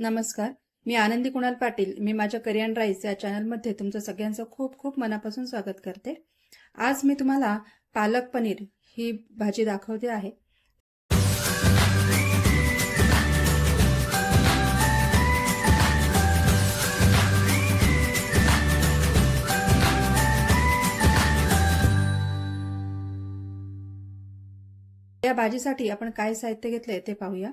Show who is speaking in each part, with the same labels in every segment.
Speaker 1: नमस्कार. मी आनंदी कुणाल पाटील. मी माझ्या करियन राईस या चॅनलमध्ये तुमचं सगळ्यांचं खूप खूप मनापासून स्वागत करते. आज मी तुम्हाला पालक पनीर ही भाजी दाखवते आहे. या भाजीसाठी आपण काय साहित्य घेतलंय ते पाहूया.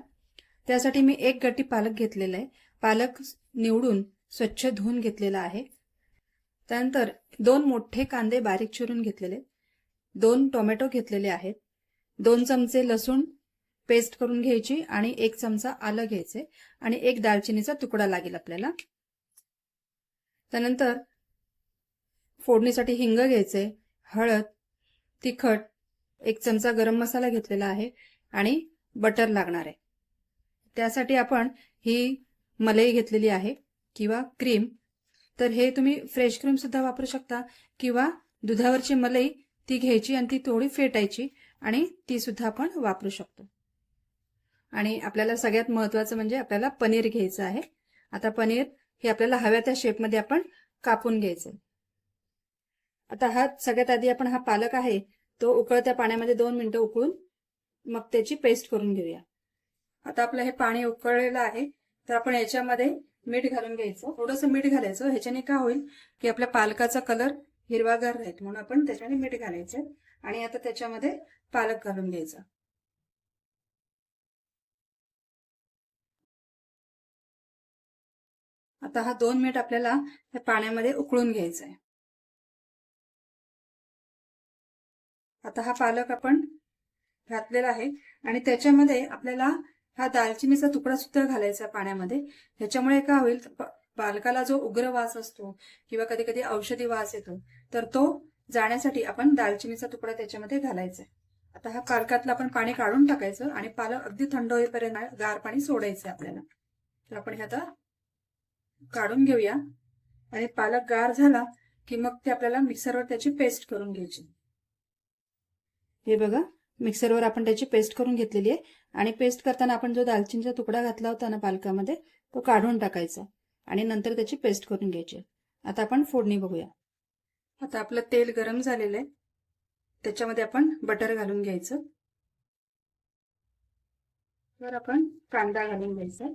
Speaker 1: त्यासाठी मी एक गट्टी पालक घेतलेला आहे. पालक निवडून स्वच्छ धुवून घेतलेला आहे. त्यानंतर दोन मोठे कांदे बारीक चिरून घेतलेले दोन टोमॅटो घेतलेले आहेत. दोन चमचे लसूण पेस्ट करून घ्यायची आणि एक चमचा आलं घ्यायचे आणि एक दालचिनीचा तुकडा लागेल आपल्याला. त्यानंतर फोडणीसाठी हिंग घ्यायचे हळद तिखट एक चमचा गरम मसाला घेतलेला आहे आणि बटर लागणार आहे. त्यासाठी आपण ही मलई घेतलेली आहे किंवा क्रीम. तर हे तुम्ही फ्रेश क्रीम सुद्धा वापरू शकता किंवा दुधावरची मलई ती घ्यायची आणि ती थोडी फेटायची आणि ती सुद्धा आपण वापरू शकतो. आणि आपल्याला सगळ्यात महत्वाचं म्हणजे आपल्याला पनीर घ्यायचं आहे. आता पनीर हे आपल्याला हव्या त्या शेपमध्ये आपण कापून घ्यायचं आता हा सगळ्यात आधी आपण हा पालक आहे तो उकळत्या पाण्यामध्ये दोन मिनिटं उकळून मग त्याची पेस्ट करून घेऊया. आता आपलं हे पाणी उकळलेलं आहे तर आपण याच्यामध्ये मीठ घालून घ्यायचं. थोडंसं मीठ घालायचं ह्याच्याने काय होईल की आपल्या पालकाचा कलर हिरवागार राहील म्हणून आपण त्याच्याने मीठ घालायचं आणि आता त्याच्यामध्ये पालक घालून घ्यायचा. आता हा दोन मिनिट आपल्याला त्या पाण्यामध्ये उकळून घ्यायचा आहे आता हा पालक आपण घातलेला आहे आणि त्याच्यामध्ये आपल्याला हा दालचिनीचा तुकडा सुद्धा घालायचा पाण्यामध्ये. ह्याच्यामुळे काय होईल पालकाला जो उग्र वास असतो किंवा कधी कधी औषधी वास येतो तर तो जाण्यासाठी आपण दालचिनीचा तुकडा त्याच्यामध्ये घालायचा आता हा पालकातलं आपण पाणी काढून टाकायचं आणि पालक अगदी थंड होईपर्यंत गार पाणी सोडायचं आपल्याला. तर आपण हे आता काढून घेऊया. आणि पालक गार झाला की मग ते आपल्याला मिक्सरवर त्याची पेस्ट करून घ्यायची. हे बघा मिक्सरवर आपण त्याची पेस्ट करून घेतलेली आहे. आणि पेस्ट करताना आपण जो दालचिनीचा तुकडा घातला होता ना पालकामध्ये तो काढून टाकायचा आणि नंतर त्याची पेस्ट करून घ्यायची. आता आपण फोडणी बघूया. आता आपलं तेल गरम झालेलं आहे. त्याच्यामध्ये आपण बटर घालून घ्यायचं. तर आपण कांदा घालून घ्यायचा.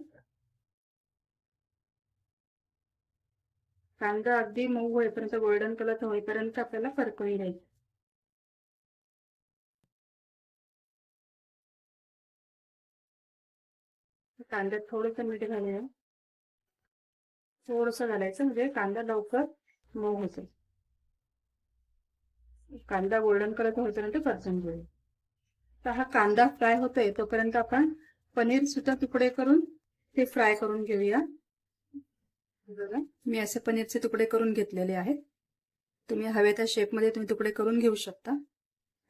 Speaker 1: कांदा अगदी मऊ होईपर्यंत गोल्डन कलर होईपर्यंत आपल्याला फरकही द्यायचा कांद्यात थोडस मीठ घालूया थोडस घालायचं म्हणजे कांदा लवकर मऊ होतो. कांदा गोल्डन कलर होईपर्यंत परतून घेऊ. तर हा कांदा फ्राय होतोय तोपर्यंत आपण पनीर सुद्धा तुकडे करून ते फ्राय करून घेऊया. मी असे पनीरचे तुकडे करून घेतलेले आहेत. तुम्ही हवे त्या शेपमध्ये तुम्ही तुकडे करून घेऊ शकता.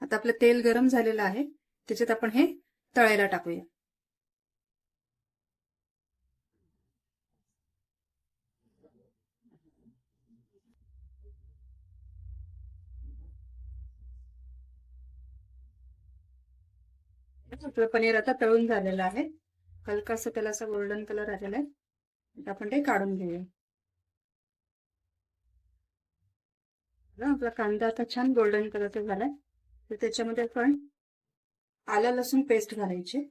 Speaker 1: आता आपलं तेल गरम झालेलं आहे त्याच्यात आपण हे तळायला टाकूया. आपलं पनीर आता तळून झालेलं आहे. हलकासा त्याला असं गोल्डन कलर आलेला आहे. आपण ते काढून घेऊया. आपला कांदा आता छान गोल्डन कलरचा झालाय. तर त्याच्यामध्ये आपण आलं लसूण पेस्ट घालायची.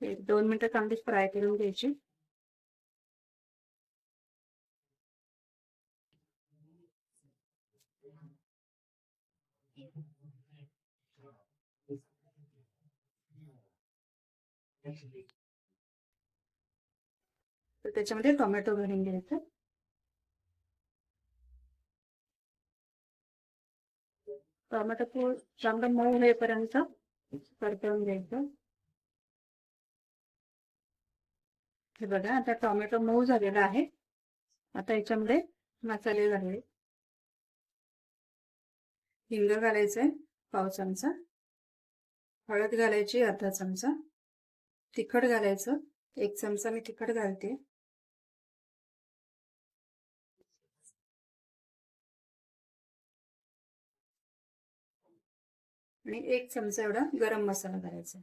Speaker 1: एक दोन मिनिटं कांदे फ्राय करून घ्यायची. तर त्याच्यामध्ये टोमॅटो घालून घ्यायचं. टोमॅटो चांगलं मऊ होईपर्यंत परतवून घ्यायचं. हे बघा आता टोमॅटो मऊ झालेला आहे. आता याच्यामध्ये मसाले घालले हिंग घालायचंय पाव चमचा. हळद घालायची अर्धा चमचा. तिखट घालायचं. एक चमचा मी तिखट घालते. आणि एक चमचा एवढा गरम मसाला घालायचा.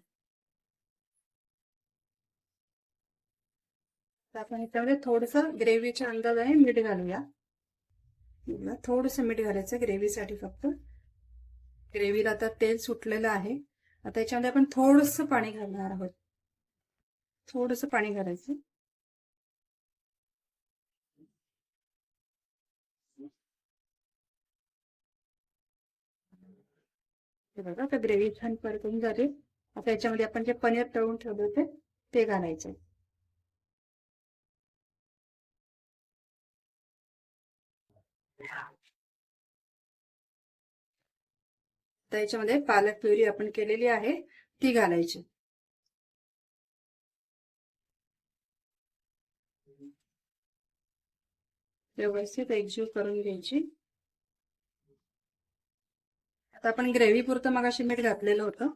Speaker 1: आपण याच्यामध्ये थोडस ग्रेव्हीचा अंदाज आहे मीठ घालूया. थोडस मीठ घालायचं ग्रेव्हीसाठी फक्त. ग्रेव्हीला आता तेल सुटलेलं आहे. आता याच्यामध्ये आपण थोडस पाणी घालणार आहोत. थोडस पाणी घालायचं. बघा आता ग्रेव्ही छान परतून झाली. आता याच्यामध्ये आपण जे पनीर तळून ठेवलं होते ते घालायचे. तर याच्यामध्ये पालक प्युरी आपण केलेली आहे ती घालायची. व्यवस्थित एकजीव करून घ्यायची. आता आपण ग्रेव्ही पुरतं मगाशी मीठ घातलेलं होतं.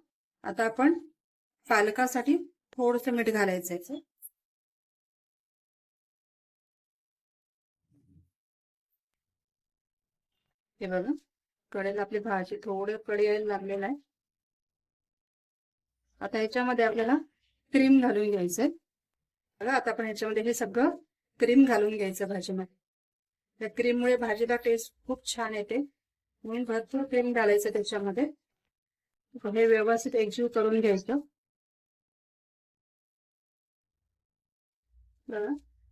Speaker 1: आता आपण पालकासाठी थोडस मीठ घालायचं याचं हे बघा कडेला आपली भाजी थोडं कडी यायला लागलेलं आहे. आता ह्याच्यामध्ये आपल्याला क्रीम घालून घ्यायचंय. बघा आता आपण ह्याच्यामध्ये हे सगळं क्रीम घालून घ्यायचं भाजीमध्ये. त्या क्रीममुळे भाजीला टेस्ट खूप छान येते. म्हणून भरपूर क्रीम घालायचं त्याच्यामध्ये. हे व्यवस्थित एकजीव करून घ्यायचं.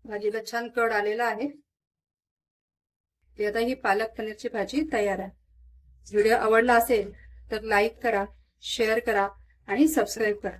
Speaker 1: भाजीला छान कड आलेला आहे. आता ही पालक पनीरची भाजी तयार आहे. व्हिडिओ आवडला असेल तर लाईक करा शेअर करा आणि सबस्क्राईब करा.